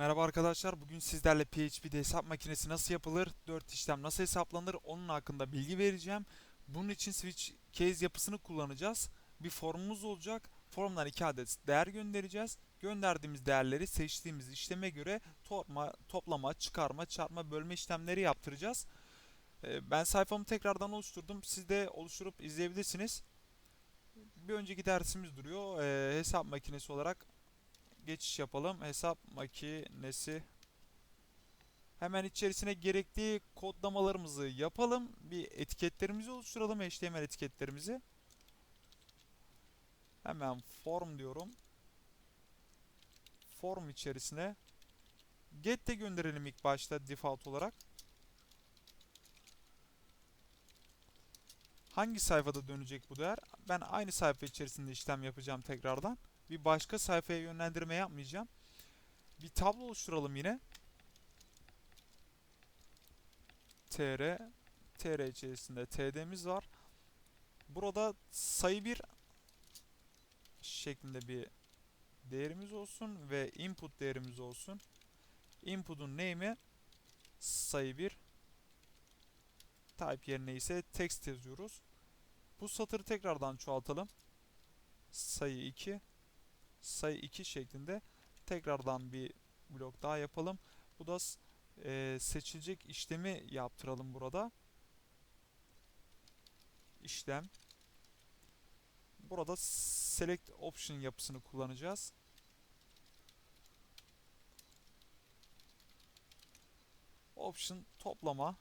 Merhaba arkadaşlar. Bugün sizlerle PHP'de hesap makinesi nasıl yapılır, 4 işlem nasıl hesaplanır onun hakkında bilgi vereceğim. Bunun için switch case yapısını kullanacağız. Bir formumuz olacak. Formdan 2 adet değer göndereceğiz. Gönderdiğimiz değerleri seçtiğimiz işleme göre toplama, toplama, çıkarma, çarpma, bölme işlemleri yaptıracağız. Ee, Ben sayfamı tekrardan oluşturdum. Siz de oluşturup izleyebilirsiniz. Bir önceki dersimiz duruyor. Ee, hesap makinesi olarak geçiş yapalım. Hesap makinesi. Hemen içerisine gerekli kodlamalarımızı yapalım. Bir etiketlerimizi oluşturalım. HTML etiketlerimizi. Hemen form diyorum. Form içerisine get de gönderelim ilk başta default olarak. Hangi sayfada dönecek bu değer? Ben aynı sayfa içerisinde işlem yapacağım tekrardan bir başka sayfaya yönlendirme yapmayacağım. Bir tablo oluşturalım yine. tr tr içerisinde td'miz var. Burada sayı bir şeklinde bir değerimiz olsun ve input değerimiz olsun. Input'un name'i sayı bir type yerine ise text yazıyoruz. Bu satırı tekrardan çoğaltalım. Sayı 2 sayı 2 şeklinde tekrardan bir blok daha yapalım. Bu da e, seçilecek işlemi yaptıralım burada. İşlem. Burada select option yapısını kullanacağız. Option toplama,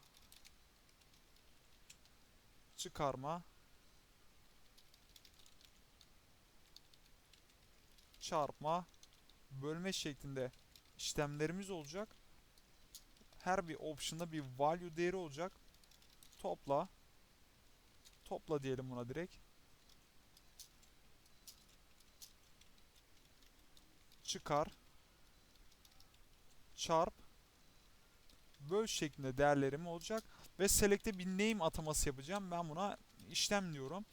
çıkarma, çarpma, bölme şeklinde işlemlerimiz olacak. Her bir option'da bir value değeri olacak. Topla. Topla diyelim buna direkt. Çıkar. Çarp. Böl şeklinde değerlerim olacak. Ve select'e bir name ataması yapacağım. Ben buna işlem diyorum.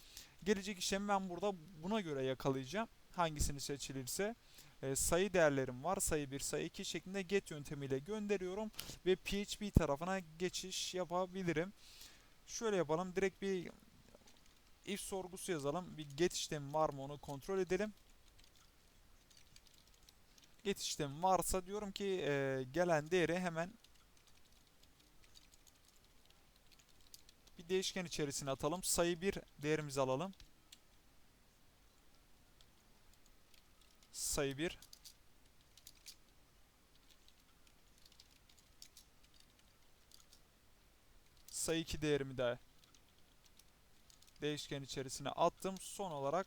Gelecek işlemi ben burada buna göre yakalayacağım hangisini seçilirse e, sayı değerlerim var. Sayı 1, sayı 2 şeklinde get yöntemiyle gönderiyorum ve PHP tarafına geçiş yapabilirim. Şöyle yapalım. Direkt bir if sorgusu yazalım. Bir get işlemi var mı onu kontrol edelim. Get işlemi varsa diyorum ki e, gelen değeri hemen bir değişken içerisine atalım. Sayı 1 değerimizi alalım. Sayı 1 sayı 2 değerimi de değişken içerisine attım. Son olarak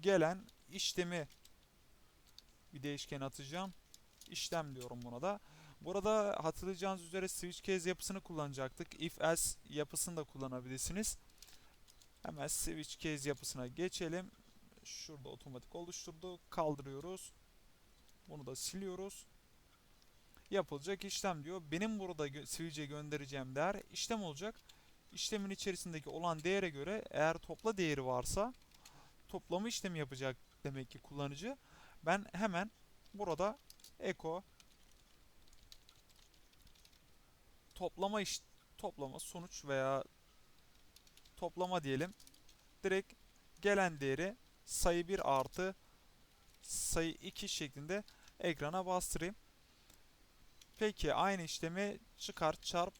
gelen işlemi bir değişken atacağım. İşlem diyorum buna da. Burada hatırlayacağınız üzere switch case yapısını kullanacaktık. If else yapısını da kullanabilirsiniz. Hemen switch case yapısına geçelim. Şurada otomatik oluşturdu. Kaldırıyoruz. Bunu da siliyoruz. Yapılacak işlem diyor. Benim burada gö switch'e göndereceğim değer işlem olacak. İşlemin içerisindeki olan değere göre eğer topla değeri varsa toplama işlemi yapacak demek ki kullanıcı. Ben hemen burada echo toplama iş toplama sonuç veya toplama diyelim. Direkt gelen değeri sayı 1 artı sayı 2 şeklinde ekrana bastırayım. Peki aynı işlemi çıkar, çarp,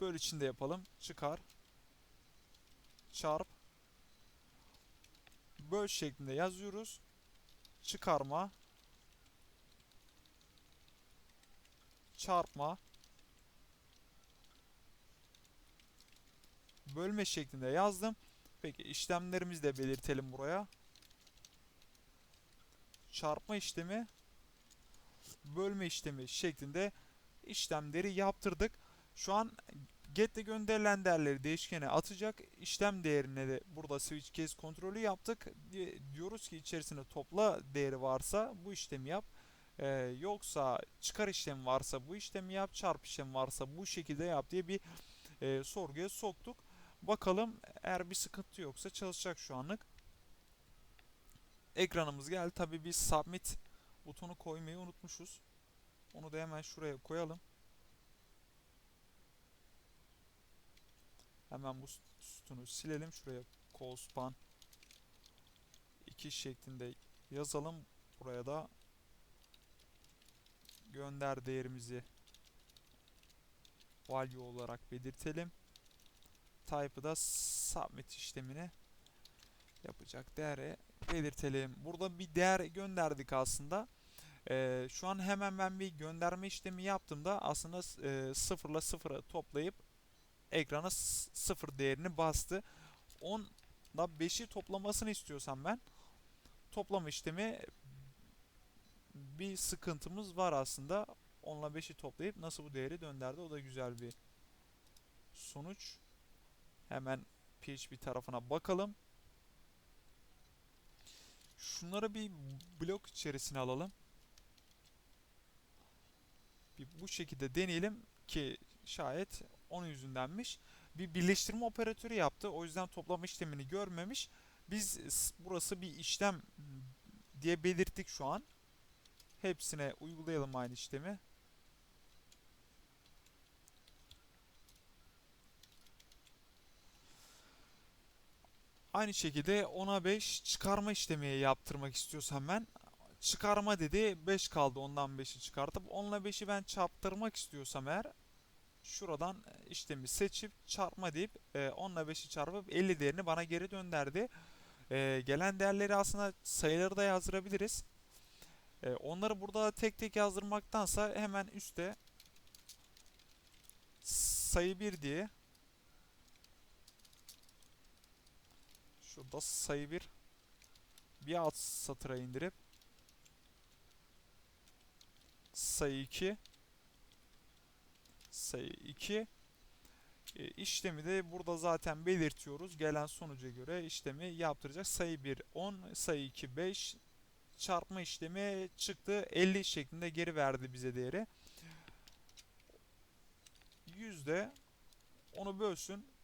böl içinde yapalım. Çıkar, çarp, böl şeklinde yazıyoruz. Çıkarma, çarpma, bölme şeklinde yazdım. Peki işlemlerimizi de belirtelim buraya. Çarpma işlemi, bölme işlemi şeklinde işlemleri yaptırdık. Şu an get'te gönderilen değerleri değişkene atacak. İşlem değerine de burada switch case kontrolü yaptık. Diyoruz ki içerisinde topla değeri varsa bu işlemi yap. Ee, yoksa çıkar işlemi varsa bu işlemi yap. Çarp işlemi varsa bu şekilde yap diye bir e, sorguya soktuk. Bakalım eğer bir sıkıntı yoksa çalışacak şu anlık. Ekranımız geldi. Tabi biz submit butonu koymayı unutmuşuz. Onu da hemen şuraya koyalım. Hemen bu sütunu silelim. Şuraya cospan 2 şeklinde yazalım. Buraya da gönder değerimizi value olarak belirtelim. Type'ı da submit işlemini yapacak değere belirtelim. Burada bir değer gönderdik aslında. Ee, şu an hemen ben bir gönderme işlemi yaptığımda aslında e, sıfırla sıfırı toplayıp ekrana sıfır değerini bastı. 10 da 5'i toplamasını istiyorsam ben toplama işlemi bir sıkıntımız var aslında. 10 ile 5'i toplayıp nasıl bu değeri döndürdü. O da güzel bir sonuç. Hemen PHP tarafına bakalım. Şunları bir blok içerisine alalım. Bir bu şekilde deneyelim ki şayet onun yüzündenmiş. Bir birleştirme operatörü yaptı. O yüzden toplama işlemini görmemiş. Biz burası bir işlem diye belirttik şu an. Hepsine uygulayalım aynı işlemi. Aynı şekilde 10'a 5 çıkarma işlemi yaptırmak istiyorsam ben çıkarma dedi 5 kaldı ondan 5'i çıkartıp 10 ile 5'i ben çarptırmak istiyorsam eğer şuradan işlemi seçip çarpma deyip 10 ile 5'i çarpıp 50 değerini bana geri döndürdü. E, gelen değerleri aslında sayıları da yazdırabiliriz. E, onları burada tek tek yazdırmaktansa hemen üstte sayı 1 diye şurada sayı 1 bir alt satıra indirip sayı 2 sayı 2 e, işlemi de burada zaten belirtiyoruz. Gelen sonuca göre işlemi yaptıracak. Sayı 1 10, sayı 2 5 çarpma işlemi çıktı. 50 şeklinde geri verdi bize değeri. Yüzde onu bölsün.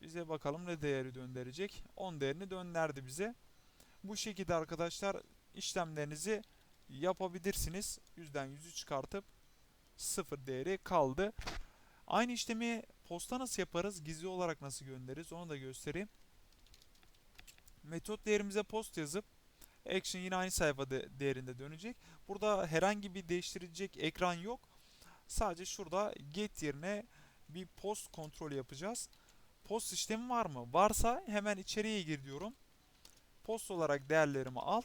Bize bakalım ne değeri döndürecek. 10 değerini döndürdü bize. Bu şekilde arkadaşlar işlemlerinizi yapabilirsiniz. Yüzden yüzü çıkartıp sıfır değeri kaldı. Aynı işlemi posta nasıl yaparız? Gizli olarak nasıl göndeririz? Onu da göstereyim. Metot değerimize post yazıp action yine aynı sayfa değerinde dönecek. Burada herhangi bir değiştirecek ekran yok. Sadece şurada get yerine bir post kontrol yapacağız. Post işlemi var mı? Varsa hemen içeriye gir diyorum. Post olarak değerlerimi al.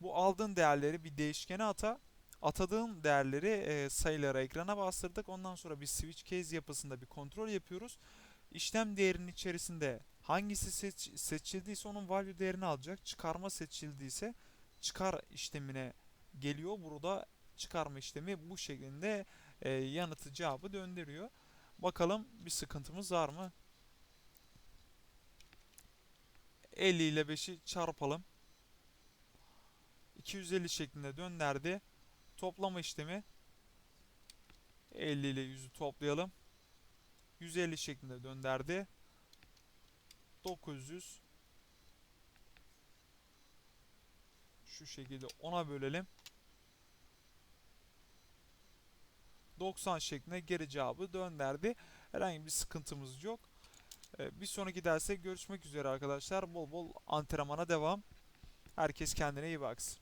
Bu aldığın değerleri bir değişkene ata. Atadığım değerleri e, sayılara ekrana bastırdık. Ondan sonra bir switch case yapısında bir kontrol yapıyoruz. İşlem değerinin içerisinde hangisi seç, seçildiyse onun value değerini alacak. Çıkarma seçildiyse çıkar işlemine geliyor. Burada çıkarma işlemi bu şeklinde e, yanıtı cevabı döndürüyor. Bakalım bir sıkıntımız var mı? 50 ile 5'i çarpalım. 250 şeklinde döndürdü. Toplama işlemi 50 ile 100'ü toplayalım. 150 şeklinde döndürdü. 900 şu şekilde 10'a bölelim. 90 şeklinde geri cevabı döndürdü. Herhangi bir sıkıntımız yok. Ee, bir sonraki derste görüşmek üzere arkadaşlar. Bol bol antrenmana devam. Herkes kendine iyi baksın.